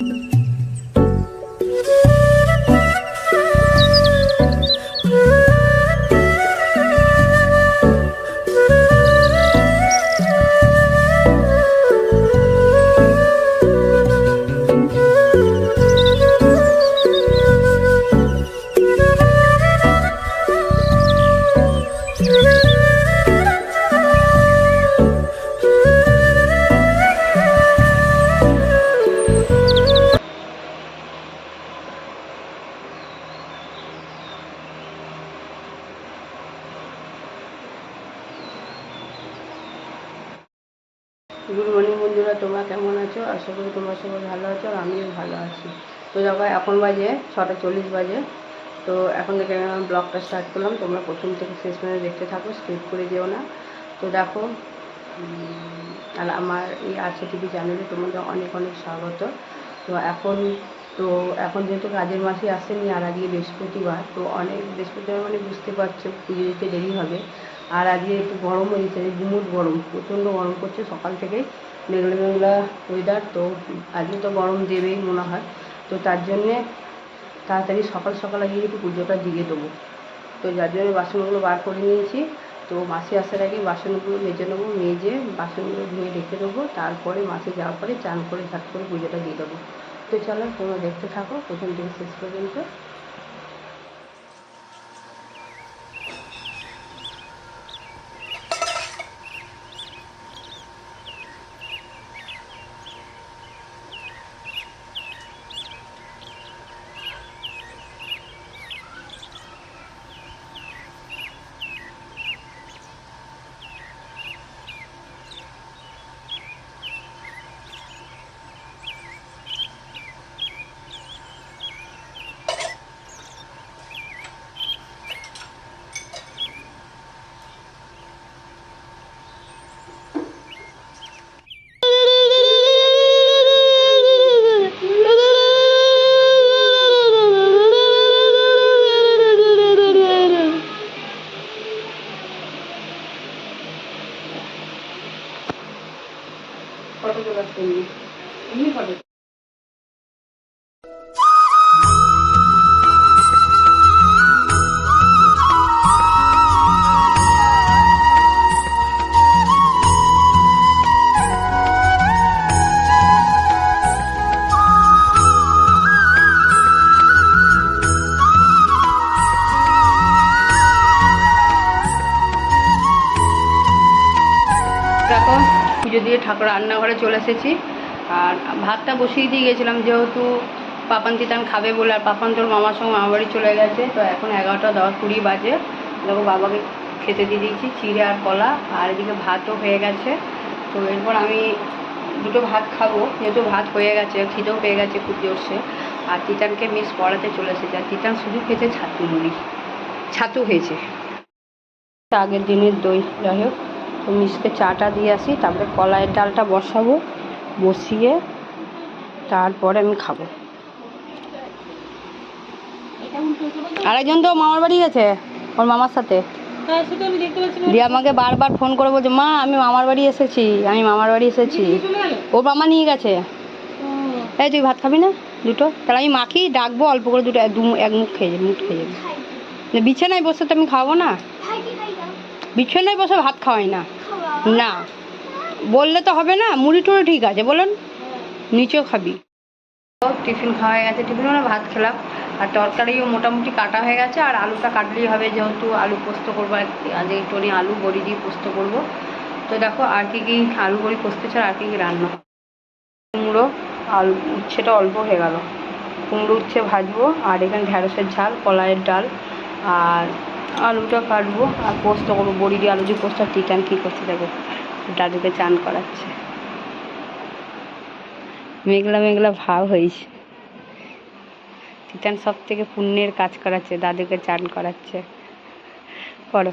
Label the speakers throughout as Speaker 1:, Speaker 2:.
Speaker 1: Thank you. Good morning বন্ধুরা, তোমরা কেমন আছো? আশা করি তোমরা সবাই ভালো আছো আর আমিও ভালো আছি। তো দেখো, এখন বাজে ছটা চল্লিশ বাজে। তো এখন থেকে আমি ব্লগটা স্টার্ট করলাম। তোমরা প্রথম থেকে শেষ পর্যন্ত দেখতে থাকো, স্কিপ করে যেও না। তো দেখো আর আমার এই আছে টিভি চ্যানেলে তোমাদের অনেক অনেক স্বাগত। তো এখন তো এখন যেহেতু কাজের মাসে আসেনি, আর আজকে বৃহস্পতিবার, তো অনেক বৃহস্পতিবার মানে বুঝতে পারছ, পুজো দিতে দেরি হবে। আর আজকে একটু গরম হয়েছে গুমুট গরম, প্রচণ্ড গরম করছে, সকাল থেকেই মেঘলা মেঘলা ওয়েদার তো আজকে তো গরম দেবেই মনে হয়। তো তার জন্যে তাড়াতাড়ি সকাল সকাল আগে একটু পুজোটা দিয়ে দেবো। তো যার জন্য বাসনগুলো বার করে নিয়েছি, তো মাসি আসার আগে বাসনগুলো মেজে নেব, মেজে বাসনগুলো ধুয়ে রেখে দেবো, তারপরে মাসে যাওয়ার পরে চান করে ঝাট করে পুজোটা দিয়ে দেবো। তো চলো তোমরা দেখতে থাকো, প্রথম থেকে শেষ পর্যন্ত। দেখো, পুজো দিয়ে ঠাকুর রান্নাঘরে চলে এসেছি। আর ভাতটা বসিয়ে দিয়ে গেছিলাম, যেহেতু পাপান তিতান খাবে বলে, আর পাপান তোর মামার সঙ্গে মামা বাড়ি চলে গেছে, তো এখন এগারোটা দশ কুড়ি বাজে। দেখো, বাবাকে খেতে দিয়ে দিয়েছি, চিড়ে আর কলা, আর এদিকে ভাতও হয়ে গেছে। তো এরপর আমি দুটো ভাত খাব, যেহেতু ভাত হয়ে গেছে খিদেও পেয়ে গেছে খুব জোরসে। আর তিতানকে মিস পড়াতে চলে এসেছে, আর তিতান শুধু খেয়েছে ছাতু মুড়ি। ছাতু হয়েছে। আগের দিনের দই, যাই হোক। তো মিসকে চাটা দিয়ে আসি তারপরে কলাইয়ের ডালটা বসাবো বসিয়ে তারপরে আমি খাব। আরেকজন তো মামার বাড়ি গেছে ওর মামার সাথে?
Speaker 2: হ্যাঁ
Speaker 1: দিয়ে আমাকে বারবার ফোন করে বলছে মা আমি মামার বাড়ি এসেছি আমি মামার বাড়ি এসেছি। ওর মামা নিয়ে গেছে। এই তুই ভাত খাবি না? দুটো? তাহলে আমি মাখি ডাকবো অল্প করে দুটো এক- দু এক মুখ খেয়ে যাবি মুখ খেয়ে যাবি বিছানায় বসে তো আমি খাব না। বিছানায় বসে ভাত খাওয়াই না। না। বললে তো হবে না, মুড়ি টুড়ি ঠিক আছে, বলুন। নিচেও খাবি। টিফিন খাওয়া হয়ে গেছে টিফিন মানে ভাত খেলাম। আর তরকারিও মোটামুটি কাটা হয়ে গেছে, আর আলুটা কাটলেই হবে, যেহেতু আলু পোস্ত করব। আজ একটুখানি আলু বড়ি দিয়ে পোস্ত করব। তো দেখো, আর কি কি আলু বড়ি পোস্ত ছাড়া আর কি কি রান্না। কুমড়ো, আলু উচ্ছেটা অল্প হয়ে গেল। কুমড়ো উচ্ছে ভাজবো, আর এখানে ঢ্যাঁড়সের ঝাল, কলাইয়ের ডাল, আর আলুটা কাটবো আর পোস্ত করব। বড়ি দিয়ে আলু দিয়ে পোস্ত আর টিটান কী করছে দেখো। দাদুকে চান করাচ্ছে। মেঘলা মেঘলা ভাব হয়েছে। টিটান সব থেকে পুণ্যের কাজ করাচ্ছে দাদুকে চান করাচ্ছে। করো।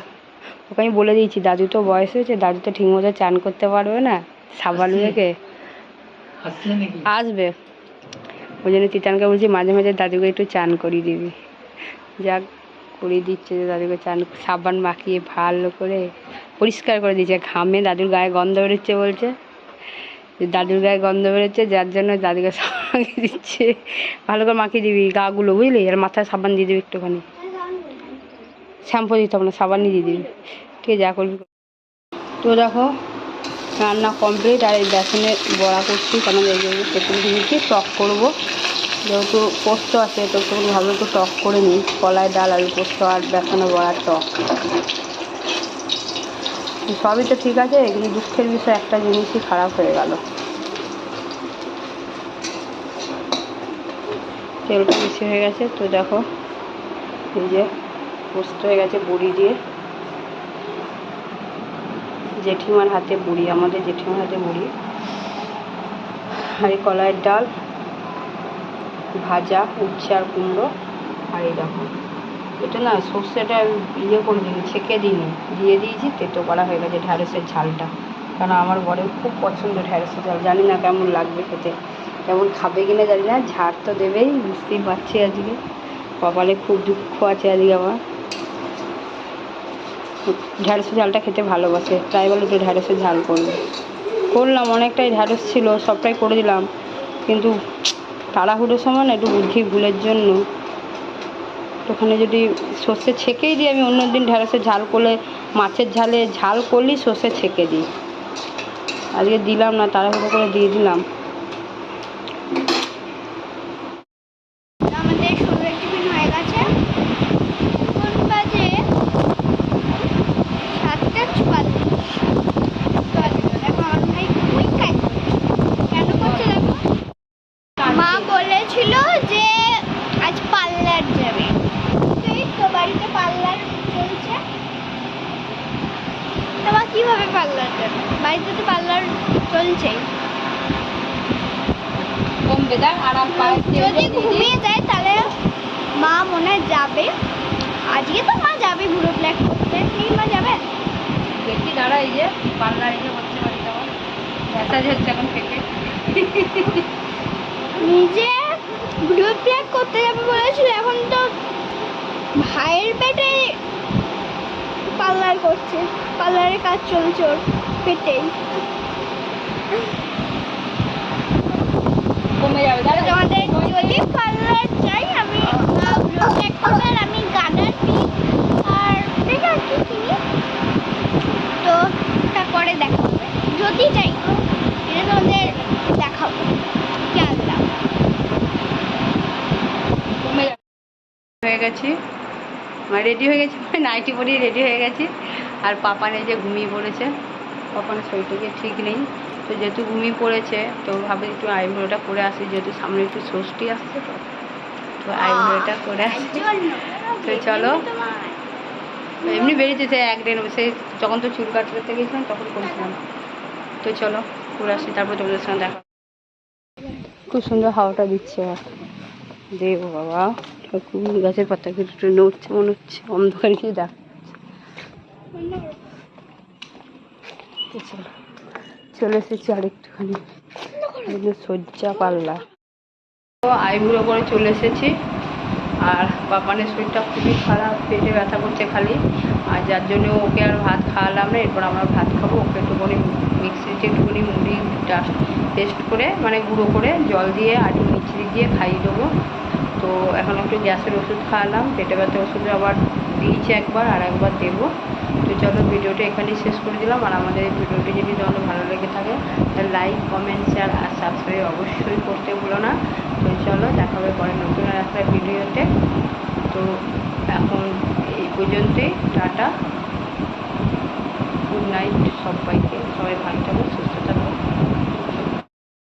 Speaker 1: ওকে আমি বলে দিয়েছি দাদু তো বয়স হয়েছে দাদু তো ঠিকমতো চান করতে পারবে না। সাবান মেখে আসবে। ওই জন্য তিতানকে বলছি মাঝে মাঝে দাদুকে একটু চান করিয়ে দিবি। যাক। করিয়ে দিচ্ছে যে দাদুকে চান, সাবান মাখিয়ে ভালো করে পরিষ্কার করে দিচ্ছে ঘামে দাদুর গায়ে গন্ধ বেরোচ্ছে বলছে। যে দাদুর গায়ে গন্ধ বেরোচ্ছে, যার জন্য দাদুকে সাবান দিচ্ছে। ভালো করে মাখিয়ে দিবি গাগুলো, বুঝলি? আর মাথায় সাবান দিয়ে দিবি একটুখানি। শ্যাম্পু দিতে হবে না সাবানই দিয়ে দিবি। আছে যা করবি। তো দেখো, রান্না কমপ্লিট আর এই বেসনে বড়া করছি। কেন এইগুলো তেঁতুল দিয়েছি, টক করব। যেহেতু পোস্ত আছে, তো একটু ভালো একটু টক করে নিই। কলাই ডাল, আলু পোস্ত আর বেসনে বড়ার টক। সবই তো ঠিক আছে, কিন্তু দুঃখের বিষয় একটা জিনিসই খারাপ হয়ে গেল। তেলটা বেশি হয়ে গেছে, তো দেখো, এই যে পোস্ত হয়ে গেছে বড়ি দিয়ে। জেঠিমার হাতে বুড়ি, আমাদের জেঠিমার হাতে বুড়ি। আর এই কলাইয়ের ডাল ভাজা উচ্ছে আর কুমড়ো আর এই দেখো। এটা না সর্ষেটা ইয়ে করে দিই ছেঁকে দিইনি। দিয়ে দিয়েছি, তেতো করা হয়ে গেছে ঢ্যাঁড়সের ঝালটা। কারণ আমার বরের খুব পছন্দ ঢ্যাঁড়সের ঝাল, জানি না কেমন লাগবে খেতে। কেমন খাবে কিনা জানি না, ঝাড় তো দেবেই, বুঝতেই পারছি আজকে। কপালে খুব দুঃখ আছে আজকে আমার। ঢ্যাঁড়সের ঝালটা খেতে ভালোবাসে, তাই বলে একটু ঢ্যাঁড়সের ঝাল করবে করলাম, অনেকটাই ঢ্যাঁড়স ছিল, সবটাই করে দিলাম। কিন্তু তাড়াহুড়োর সময় না একটু বুদ্ধি ভুলের জন্য। ওখানে যদি সর্ষে ছেঁকেই দিই, আমি অন্য দিন ঢ্যাঁড়সের ঝাল করলে, মাছের ঝালে ঝাল করলেই সর্ষে ছেঁকে দিই। আজকে দিলাম না, তাড়াহুড়ো করে দিয়ে দিলাম
Speaker 3: আমাদের সন্ধ্যের টিফিন হয়ে গেছে এখন বাজে সাতটা চুয়াল্লিশ চুয়াল্লিশ দেখো আমার ভাই খুবই কাজ কেন করছে দেখো মা বলেছিল যে আজ পার্লার যাবে এই তো বাড়িতে পার্লার চলছে তোমার কীভাবে পার্লার যাবে বাড়িতে তো পার্লার চলছেই
Speaker 1: কমবে দেখ আরাম
Speaker 3: যদি ঘুমিয়ে যায় তাহলে মা মনে যাবে। আজকে তো মা যাবে ভুরো ব্ল্যাক করতে। কি মা যাবে?
Speaker 1: দেখি দাঁড়া এই যে পার্লার এই যে হচ্ছে বাড়িতে আমার ম্যাসাজ হচ্ছে এখন থেকে।
Speaker 3: নিজে ভুরো ব্ল্যাক করতে যাবে বলেছিল এখন তো ভাইয়ের পেটে পার্লার করছে। পার্লারে কাজ চলছে ওর। পেটেই
Speaker 1: কমে যাবে
Speaker 3: তোমাদের যদি চাই আমি আর আমি গার্ডার পিক আর দেখে আর কি কিনি তো তারপরে দেখা হবে যদি চাই এটা তোমাদের দেখাবো
Speaker 1: হয়ে গেছি রেডি হয়ে গেছি নাইটি পরিয়ে রেডি হয়ে গেছি আর পাপানে যে ঘুমিয়ে পড়েছে পাপানের শরীরটাকে ঠিক নেই। তো যেহেতু ঘুমিয়ে পড়েছে তো ভাবে একটু আইব্রোটা করে আসি যেহেতু সামনে একটু ষষ্ঠী আসছে তো। তো আইব্রোটা করে আসি। তো চলো। এমনি বেরিয়েছে সে এক দিন সে যখন তো চুল কাটতে করতে গেছিলাম তখন করেছিলাম। তো চলো করে আসি তারপর তোমাদের সঙ্গে দেখা খুব সুন্দর হাওয়াটা দিচ্ছে আর দেব বাবা ঠাকুর গাছের পাতা একটু নড়ছে মনে হচ্ছে অন্ধকার কিছু দেখা চলো এসেছি আরেকটুখানি। সজ্জা পাল্লা। আইবুড়ো করে চলে এসেছি। আর পাপানের শরীরটা খুবই খারাপ, পেটে ব্যথা করছে খালি। আর যার জন্য ওকে আর ভাত খাওয়ালাম না, এরপর আমরা ভাত খাব। ওকে একটুখানি মিক্সিতে একটুখানি মুড়ি ডাস্ট পেস্ট করে মানে গুঁড়ো করে জল দিয়ে আটি মিচড়ি দিয়ে খাইয়ে দেবো। তো এখন একটু গ্যাসের ওষুধ খাওয়ালাম। পেটে ব্যথার ওষুধ আবার দিয়েছি একবার আর একবার দেবো। তো চলো ভিডিওটা এখানেই শেষ করে দিলাম। আর আমাদের এই ভিডিওটি যদি তোমাদের ভালো লেগে থাকে, তাহলে লাইক কমেন্ট শেয়ার আর সাবস্ক্রাইব অবশ্যই করতে ভুলো না। তো চলো, দেখা হবে পরে নতুন একটা ভিডিওতে। তো এখন এই পর্যন্তই, টাটা। গুড নাইট সবাই